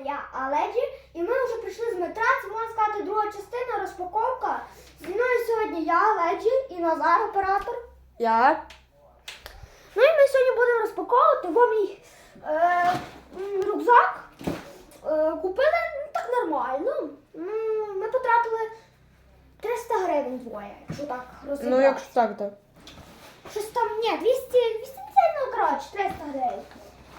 Я Аледжі, і ми вже прийшли з метра. Це можна сказати друга частина, розпаковка. Зі мною сьогодні я, Аледжі, і Назар, оператор. Я. Ну і ми сьогодні будемо розпаковувати бо мій е, рюкзак. Е, купили ну, так нормально. Ми потратили 300 гривень двоє, якщо так розібрати. Ну, якщо так, то. Щось там, ні, 200, 80, ну коротше, 300 гривень.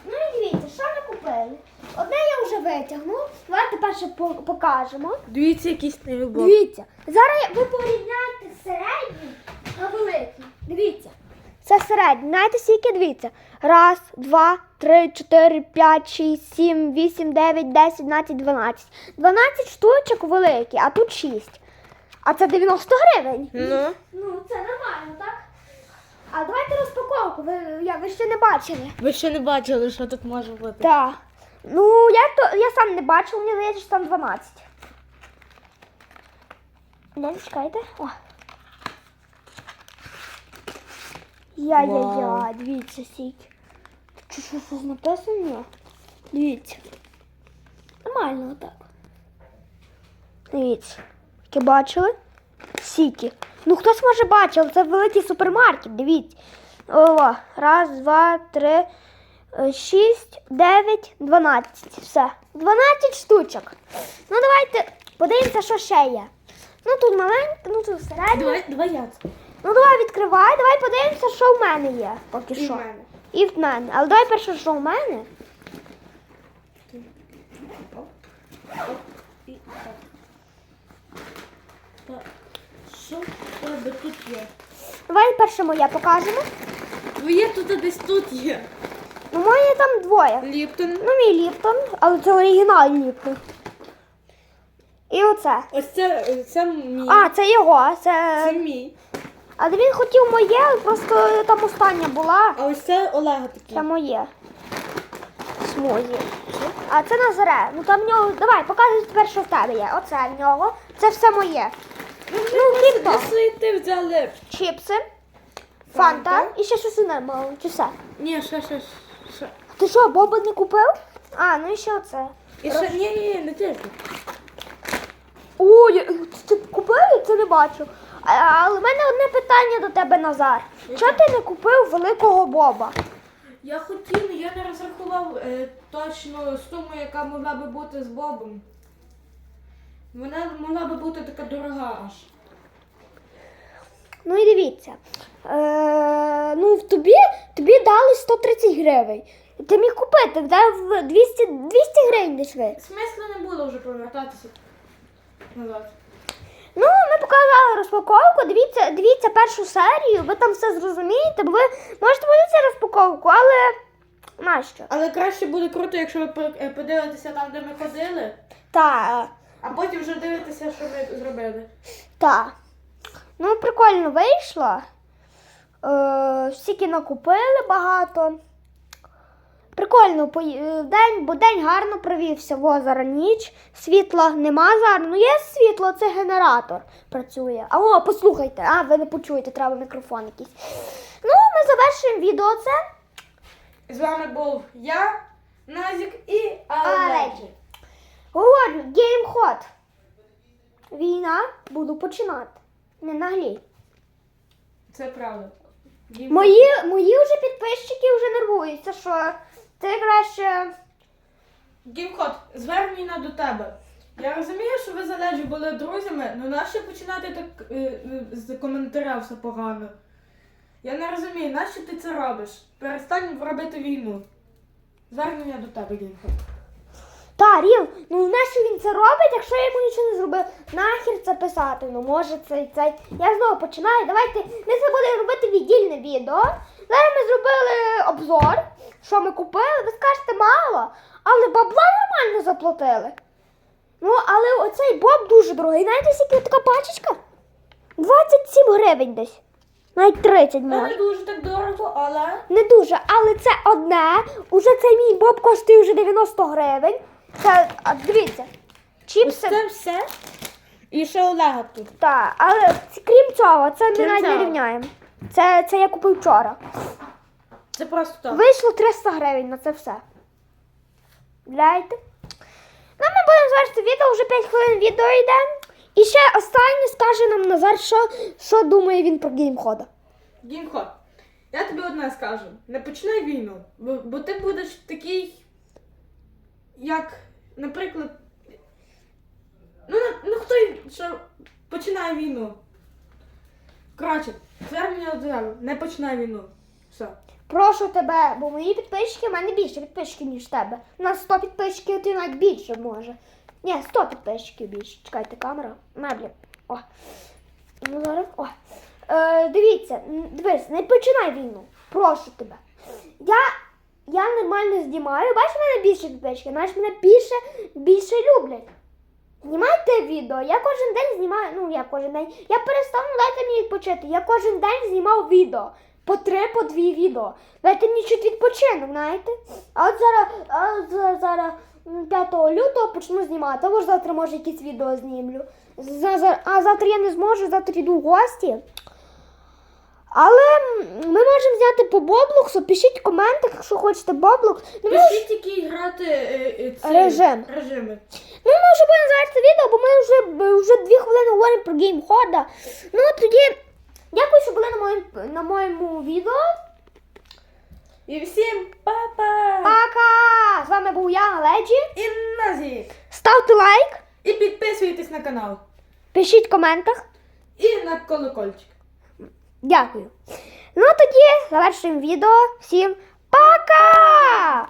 Ну і дивіться, що ми купили. Одне я вже витягну. Давайте перше по- покажемо. Дивіться, якийсь нелюбов. Дивіться, зараз ви порівняєте середній на великий. Дивіться. Це середній. Знаєте, скільки дивіться? Раз, два, три, чотири, п'ять, шість, сім, вісім, дев'ять, десять, одинадцять, дванадцять. Дванадцять штучок великі, а тут шість. А це 90 гривень. Ну. Ну, це нормально, так? А давайте розпаковку. Ви, я, ви ще не бачили. Ви ще не бачили, що тут може бути. Так. Ну, я, то, я сам не бачив, мені здається, що там 12. Не чекайте. О. Я-я-я, дивіться, скільки. Чи що щось написано? Дивіться. Нормально так. Дивіться. Які бачили? Сіки. Ну хтось може бачив, це великий супермаркет, дивіться. О, раз, два, три, е, шість, дев'ять, дванадцять. Все. Дванадцять штучок. Ну давайте подивимося, що ще є. Ну тут маленьке, ну тут середнє. Давай, давай я це. Ну давай відкривай, давай подивимося, що в мене є. Поки І що. в мене. І в мене. Але давай перше, що в мене. І так. Так. Що в тебе тут є? Давай перше моє покажемо. Твоє тут десь тут є. Ну, моє там двоє. Ліптон. Ну, мій Ліптон, але це оригінал Ліптон. І оце. Ось це, це мій. А, це його. це Це... мій. Але він хотів моє, просто там остання була. А ось це Олега таке. Це моє. Смузі. А це Назаре. Ну там в нього. Давай, показуй тепер, що в тебе є. Оце в нього. Це все моє. Ну, того, ти взяли? чіпси, Фанта. фанта і ще щось одне мало. Чи все? Ні, ще, ще, ще. Ти що, Боба не купив? А, ну і ще оце. І ще, ні, ні, ні, не тільки. О, я, ти купив? Я це не бачу. А, але в мене одне питання до тебе, Назар. Чого ти не купив великого Боба? Я хотів, але я не розрахував е, точно суму, яка могла би бути з Бобом. Вона могла би бути така дорога аж. Ну і дивіться. Е, ну, в тобі, тобі дали 130 гривень. Ти міг купити, дав 200, 200 гривень десь ви. Смисла не було вже повертатися назад. Ну, ми показали розпаковку. Дивіться, дивіться першу серію, ви там все зрозумієте, бо ви можете подивитися розпаковку, але нащо? Але краще буде круто, якщо ви е, подивитеся там, де ми ходили, Та, а потім вже дивитеся, що ми зробили. та. Ну, прикольно вийшло. Е, стільки накупили багато. Прикольно, е, день, бо день гарно провівся, во зараз ніч. Світла нема зараз. Ну є світло, це генератор працює. А о, послухайте, а ви не почуєте, треба мікрофон якийсь. Ну, ми завершуємо відео це. З вами був я, Назік і. Аледжі. Говорю, геймход. Війна, буду починати. Не наглій. Це правда. Мої, мої вже підписчики вже нервуються, що ти краще. Гімхот, звернення до тебе. Я розумію, що ви з Аледжі були друзями, але нащо починати так е, е, з коментаря все погано? Я не розумію, нащо ти це робиш? Перестань робити війну. Звернення до тебе, Гімхот. Та, Ріл, ну нащо він це робить, якщо я йому нічого не зробив? Нахер це писати? Ну може цей цей. Я знову починаю. Давайте ми це будемо робити віддільне відео. Зараз ми зробили обзор, що ми купили. Ви скажете мало, але бабла нормально заплатили. Ну, але оцей боб дуже дорогий. Знаєте, скільки така пачечка? 27 гривень десь. Навіть 30 Це може. не дуже так дорого, але. Не дуже, але це одне. Уже цей мій боб коштує вже 90 гривень. Це, а, дивіться, чіпси. це все. І ще Олега тут. Так, але ц- крім цього, це ми Крім навіть не цього. рівняємо. Це, це я купив вчора. Це просто так. Вийшло 300 гривень на це все. Гляньте. завершити відео, вже 5 хвилин відео йде. І ще останнє скаже нам Назар, що, що думає він про геймхода. Гімхот, я тобі одне скажу: не починай війну, бо, бо ти будеш такий, як, наприклад, ну, ну хто що починає війну. Коротше, звернення до тебе, не починай війну. Все. Прошу тебе, бо мої підписчики, в мене більше підписчиків, ніж тебе. У нас 100 підписчиків, ти навіть більше може. Ні, 100 підписчиків більше. Чекайте, камера. Меблі. О. Ну зараз. О. Е, дивіться, дивись, не починай війну. Прошу тебе. Я, я нормально знімаю. Бачиш, мене більше підписчиків, знаєш, мене більше, більше люблять. Знімайте відео. Я кожен день знімаю, ну я кожен день. Я перестав, ну дайте мені відпочити. Я кожен день знімав відео. По три, по дві відео. Дайте мені чуть відпочинок, знаєте? А от зараз, а от зараз, зараз 5 лютого почну знімати, або ж завтра може якісь відео знімлю. А завтра я не зможу, завтра йду в гості. Але ми можемо зняти по Боблоксу. Пишіть в коментах, якщо хочете Боблокс. Ну, ми Пишіть тільки грати е, е, ці Режим. режими. Ну, ми вже будемо завершити відео, бо ми вже, вже дві хвилини говоримо про геймхода. Ну, тоді дякую, що були на моєму, на моєму відео. І всім па-па! Пока! З вами був я, Леджі. І Назік! Ставте лайк, І підписуйтесь на канал. пишіть в коментах. І на колокольчик. Дякую. Ну, тоді завершуємо відео. Всім пока!